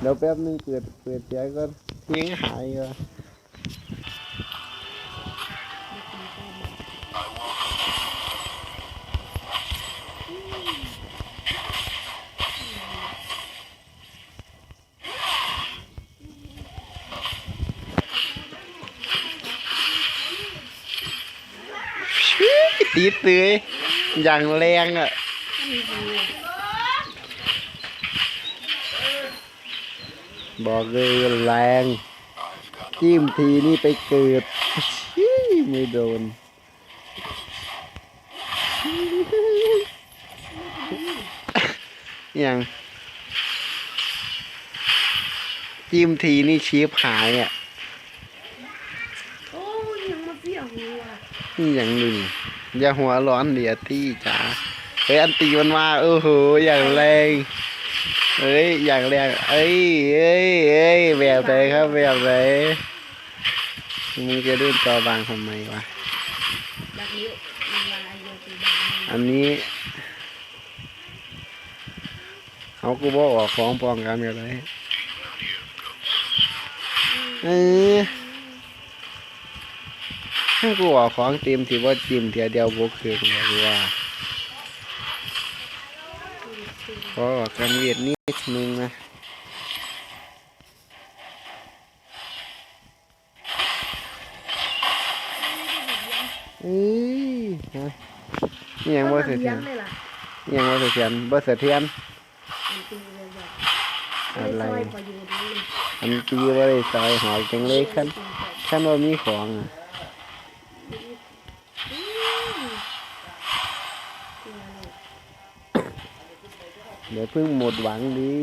เดี๋ยวแป๊บนึงเปิดเปิดเสียก็เสียงหายอะตีเลยอย่างแรงอะ บอกเลยว่าแรง จิ้มทีนี่ไปเกิดชี้ไม่โดนอย่างจิ้มทีนี่ชีพหายอะโอ้ยยังมาเสียหัวนี่อย่างหนึ่งอย่าหัวร้อนเดียตี้จ๋าเฮ้ยอันตีมันมาโอ้โหอย่างแรง เอ้ยอย่างแรงเอ้ยเอ้ยเอ้ยแบบไหนครับแบบไหนมึงจะเล่นจอบางทำไมวะอันนี้เขากูบอกออกของปลองกันกันเลยเออถ้กูออกของเต็มที่ว่าจิ้มเทียเดียวบกคืนเลยว่าขอออ กกันเวียดนิดนึงนะเอ้ยฮะนี่ยังบ่เสถียรเลยล่ะนี่ยังบ่เสถียรบ่เสถียรมันตีเลยแบบอะไรม่ซอยประโยชน์เลยอันตีว่าได้ซอยหอยจังเลยคันคันว่ามีของอะอืม เดี๋ยวเพิ่งหมดหวังดี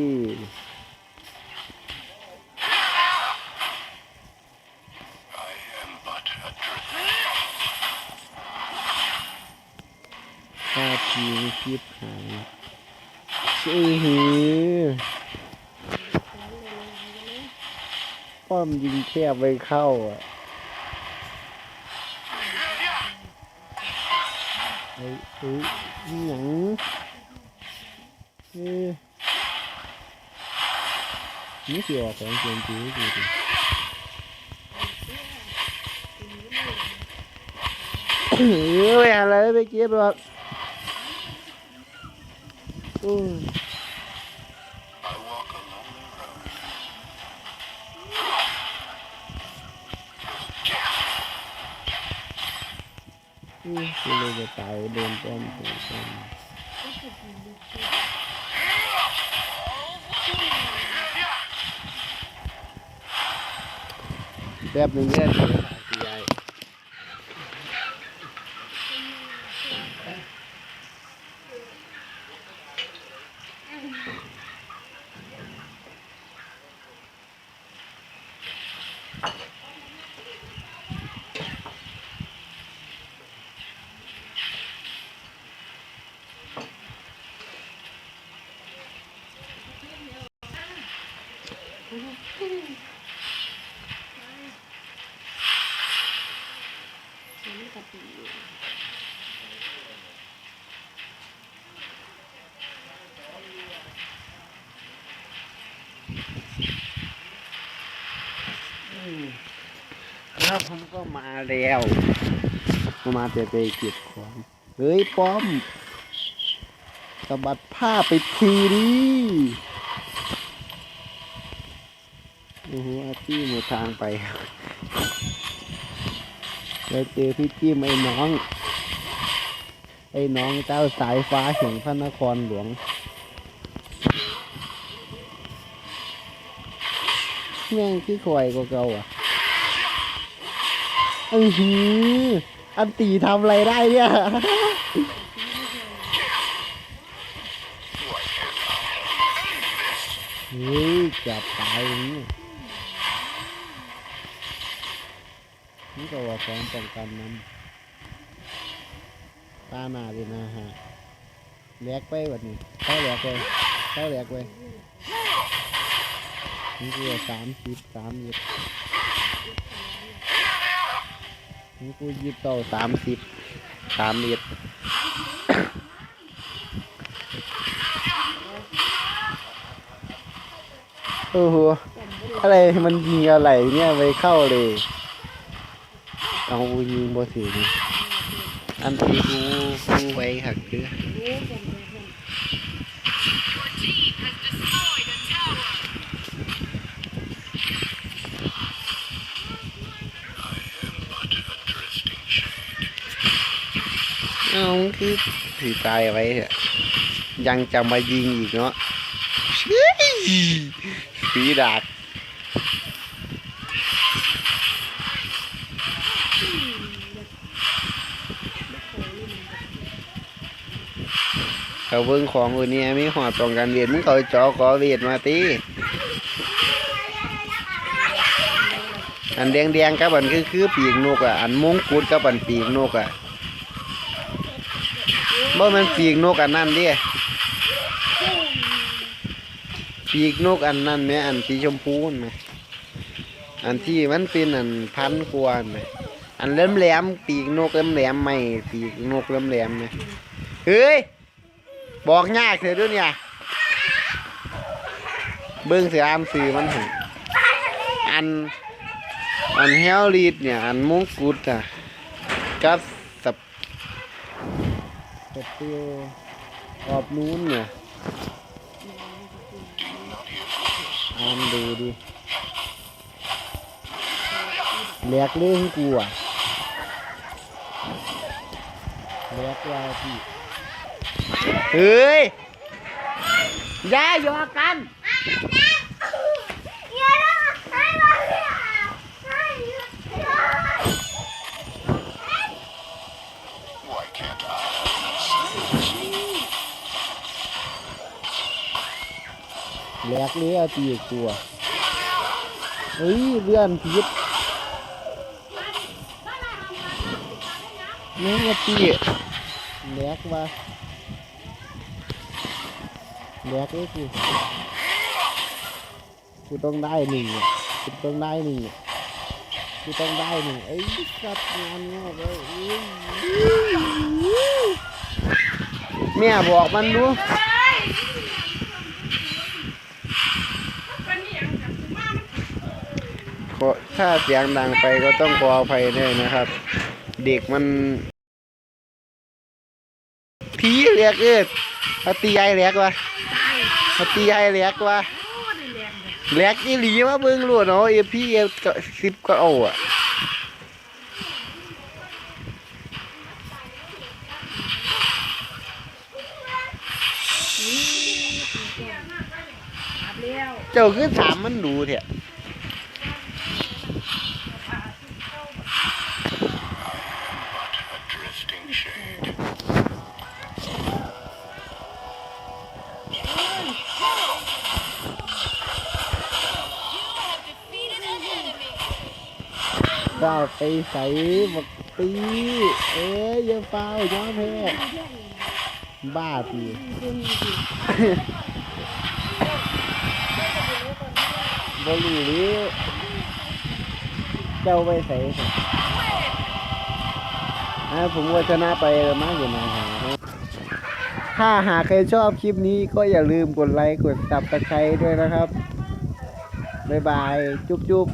ถ้าทีคลิปหายชื่อหือป้อมยิงแคบไปเข้าอะเอ้ไอ้ยัง นี่คือออกของเกมจีดูดิเอ้ยอะไรไปเก็บหรอกอ้ยอือกูเลยจะตายโดนป้อมตัวป้อม แป๊ บหนึงเนี่ยเดี๋ยวหาคุณยายแล้วผมก็มาแล้วผมมาแต่ไปเก็บของเฮ้ยป้อมสะบัดผ้าไปทีดิโอ้โหอาตี้หมดทางไป แล้เจอพี่จิ้มไอ้น้อง ไอ้น้องเจ้าสายฟ้าแห่งพระนครหลวง แม่งขี้ควายกว่าเก่าอะอือหืออันตีทำอะไรได้เนี่ยเฮ้ยจับตายอย่างนี้ นี่ก็ว่าของป้องกันนั้นตาหนาเลยนะฮะแหลกไปแบบนี้เข้าแหลกไปเข้าแหลกไปนี่คือสามสิบสามยิบนี่กูยิบต่อสามสิบสามยิบโอ้โหอะไรมันยิงอะไรเนี่ยไปเข้าเลย เอากูยิงบ่ถึงอันที่กูกูไว้หักคือเอาคือถือตายไว้เถอะยังจะมายิงอีกเนาะเฮ้ยฝีดา เขาเบิ่งของอื่นเนี่ยมีหอดป้องกันเวียนมึงเขาจอขอเวียนมาตีอันแดงๆกับอันคือคือปีกนกอะอันมงกุฎกับอันปีกนกอะบ่แมันปีกนกอันนั้นเดิปีกนกอันนั้นแหมอันสีชมพูไหมอันที่มันเป็นอันพันกวนั่นแหมอันแหลมแหลมปีกนกแหลมแหลมๆไม่ปีกนกแหลมแหลมไหมเฮ้ย บอกยากเถอะด้วยเนี่ยเบิ่งเสียอามสื่อมันหอัน อันเฮลลีดเนี่ย อันมงกุฎอะกับสับสเตียวออบนู้นเนี่ยอามดูดิแหลกเรื่องกูอะแหลกว่าพี่ เฮ้ยอย่าหยอกกันแหลกเลยอะตีอีกตัว เฮ้ยเลื่อนผิดนี่มาตีแหลกว่า แหลกเลยกูกูต้องได้หนึ่งอะกูต้องได้หนึ่งอะกูต้องได้หนึ่งเอ้ยสัตว์งานงอกเลยเอ้ยแม่บอกมันดูถ้าเสียงดังไปก็ต้องขออภัยด้วยนะครับ เด็กมันผีเรียกเอิด เอาตีไอเรียกวะเอาตีไอเรียกวะโอ้ได้แรงเลยเรียกอีหลีมาเบิ่งรู้เนาะเอฟพี่เอฟสิบก็เอาอะอาบแล้วเจ้าคือถามมันดูเถอะ ก้าไปใส่บักตีเอ้ยอย่าเฝ้าย้อมแพ้บ้าตีบรูหรือเจ้าไปใส่เถอะผมว่าชนะไปมากอยู่นะฮะถ้าหากใครชอบคลิปนี้ก็อย่าลืมกดไลค์กดตับตะไคร้ด้วยนะครับ บ๊ายบาย จุ๊บจุ๊บ